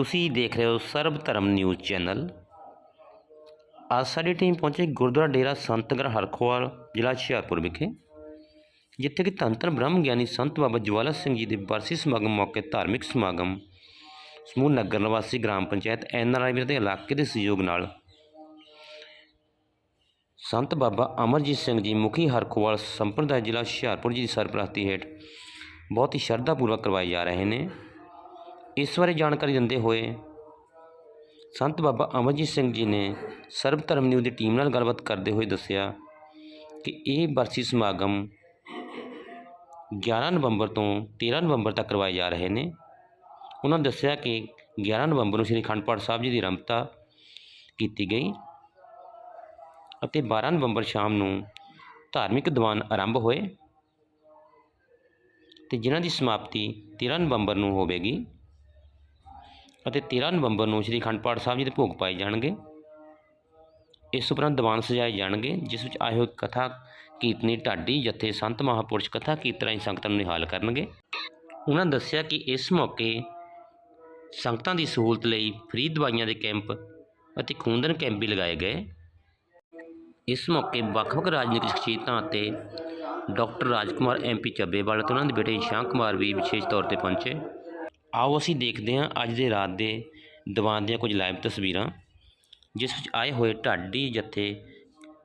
ਤੁਸੀਂ ਦੇਖ ਰਹੇ ਹੋ ਸਰਬ ਧਰਮ ਨਿਊਜ਼ ਚੈਨਲ। ਅੱਜ ਸਾਡੀ ਟੀਮ ਪਹੁੰਚੀ ਗੁਰਦੁਆਰਾ ਡੇਰਾ ਸੰਤਗੜ ਹਰਖੋਵਾਲ, ਜ਼ਿਲ੍ਹਾ ਹੁਸ਼ਿਆਰਪੁਰ ਵਿਖੇ, ਜਿੱਥੇ ਕਿ ਧੰਨ ਧੰਨ ਬ੍ਰਹਮ ਗਿਆਨੀ ਸੰਤ ਬਾਬਾ ਜਵਾਲਾ ਸਿੰਘ ਜੀ ਦੇ ਬਰਸੀ ਸਮਾਗਮ ਮੌਕੇ ਧਾਰਮਿਕ ਸਮਾਗਮ, ਸਮੂਹ ਨਗਰ ਨਿਵਾਸੀ ਗ੍ਰਾਮ ਪੰਚਾਇਤ ਐਨਆਰਆਈ ਦੇ ਇਲਾਕੇ ਦੇ ਸਹਿਯੋਗ ਨਾਲ। ਸੰਤ ਬਾਬਾ ਅਮਰਜੀਤ ਸਿੰਘ ਜੀ ਮੁਖੀ ਹਰਖੋਵਾਲ ਸੰਪਰਦਾਇ ਜ਼ਿਲ੍ਹਾ ਹੁਸ਼ਿਆਰਪੁਰ ਜੀ ਦੀ ਸਰਪ੍ਰਸਤੀ ਹੇਠ ਬਹੁਤ ਹੀ ਸ਼ਰਧਾਪੂਰਵਕ ਕਰਵਾਏ ਜਾ ਰਹੇ ਨੇ। ਇਸ ਬਾਰੇ ਜਾਣਕਾਰੀ ਦਿੰਦੇ ਹੋਏ ਸੰਤ ਬਾਬਾ ਅਮਰਜੀਤ ਸਿੰਘ ਜੀ ਨੇ ਸਰਬ ਧਰਮ ਨਿਊਜ਼ ਦੀ ਟੀਮ ਨਾਲ ਗੱਲਬਾਤ ਕਰਦੇ ਹੋਏ ਦੱਸਿਆ ਕਿ ਇਹ ਬਰਸੀ ਸਮਾਗਮ 11 ਨਵੰਬਰ ਤੋਂ 13 ਨਵੰਬਰ ਤੱਕ ਕਰਵਾਏ ਜਾ ਰਹੇ ਨੇ। ਉਹਨਾਂ ਦੱਸਿਆ ਕਿ 11 ਨਵੰਬਰ ਨੂੰ ਸ੍ਰੀ ਅਖੰਡ ਪਾਠ ਸਾਹਿਬ ਜੀ ਦੀ ਰੰਭਤਾ ਕੀਤੀ ਗਈ ਅਤੇ 12 ਨਵੰਬਰ ਸ਼ਾਮ ਨੂੰ ਧਾਰਮਿਕ ਦੀਵਾਨ ਆਰੰਭ ਹੋਏ ਤੇ ਜਿਨ੍ਹਾਂ ਦੀ ਸਮਾਪਤੀ 13 ਨਵੰਬਰ ਨੂੰ ਹੋਵੇਗੀ। ਅਤੇ 13 ਨਵੰਬਰ ਨੂੰ ਸ੍ਰੀ ਅਖੰਡ ਪਾਠ ਸਾਹਿਬ ਜੀ ਦੇ ਭੋਗ ਪਾਏ ਜਾਣਗੇ। ਇਸ ਉਪਰੰਤ ਦੀਵਾਨ ਸਜਾਏ ਜਾਣਗੇ, ਜਿਸ ਵਿੱਚ ਆਏ ਹੋਏ ਕਥਾ ਕੀਰਤਨੀ ਢਾਡੀ ਜਥੇ ਸੰਤ ਮਹਾਪੁਰਸ਼ ਕਥਾ ਕੀਰਤਨਾਂ ਦੀ ਸੰਗਤਾਂ ਨੂੰ ਨਿਹਾਲ ਕਰਨਗੇ। ਉਹਨਾਂ ਦੱਸਿਆ ਕਿ ਇਸ ਮੌਕੇ ਸੰਗਤਾਂ ਦੀ ਸਹੂਲਤ ਲਈ ਫ੍ਰੀ ਦਵਾਈਆਂ ਦੇ ਕੈਂਪ ਅਤੇ ਖੂਨਦਾਨ ਕੈਂਪ ਵੀ ਲਗਾਏ ਗਏ। ਇਸ ਮੌਕੇ ਵੱਖ-ਵੱਖ ਰਾਜਨੀਤਿਕ ਸ਼ਖਸੀਅਤਾਂ ਅਤੇ ਡਾਕਟਰ ਰਾਜਕੁਮਾਰ ਐਮਪੀ ਚੱਬੇਵਾਲ ਅਤੇ ਉਹਨਾਂ ਦੇ ਬੇਟੇ ਸ਼ਾਂ ਕੁਮਾਰ ਵੀ ਵਿਸ਼ੇਸ਼ ਤੌਰ ਤੇ ਪਹੁੰਚੇ। ਆਓ ਅਸੀਂ ਦੇਖਦੇ ਹਾਂ ਅੱਜ ਦੇ ਰਾਤ ਦੇ ਦੀਵਾਨ ਦੀਆਂ ਕੁਝ ਲਾਈਵ ਤਸਵੀਰਾਂ, ਜਿਸ ਵਿੱਚ ਆਏ ਹੋਏ ਢਾਡੀ ਜਥੇ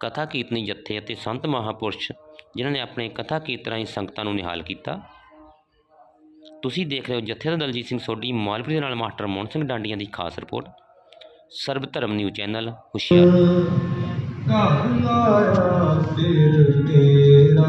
ਕਥਾ ਕੀਰਤਨੀ ਜਥੇ ਅਤੇ ਸੰਤ ਮਹਾਪੁਰਸ਼, ਜਿਨ੍ਹਾਂ ਨੇ ਆਪਣੇ ਕਥਾ ਕੀਰਤਨ ਰਾਹੀਂ ਸੰਗਤਾਂ ਨੂੰ ਨਿਹਾਲ ਕੀਤਾ। ਤੁਸੀਂ ਦੇਖ ਰਹੇ ਹੋ ਜਥੇਦਾਰ ਦਲਜੀਤ ਸਿੰਘ ਸੋਢੀ, ਮਾਲਪੁਰ ਦੇ ਨਾਲ ਮਾਸਟਰ ਮੋਹਨ ਸਿੰਘ ਡਾਂਡੀਆਂ ਦੀ ਖਾਸ ਰਿਪੋਰਟ। ਸਰਬ ਧਰਮ ਨਿਊਜ਼ ਚੈਨਲ, ਹੁਸ਼ਿਆਰ ਘਰ ਤੇਰਾ।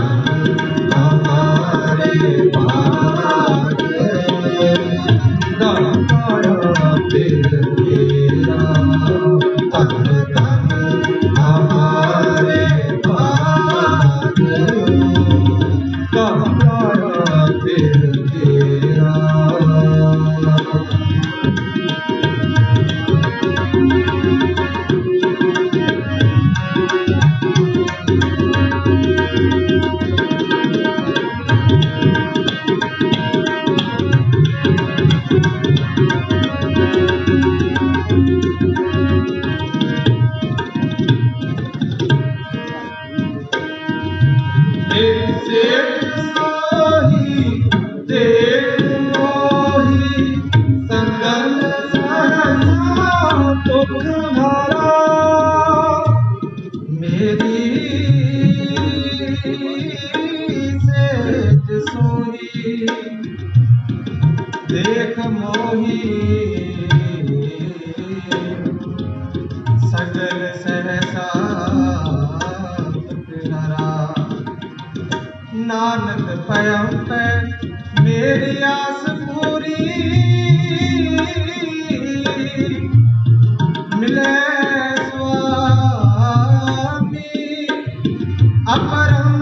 ਨਾਨਕ ਪੈ ਮੇਰੀ ਆਸ ਪੂਰੀ ਮਿਲੇ ਸੁਆਮੀ ਅਪਰਮ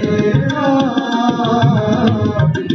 Thank you.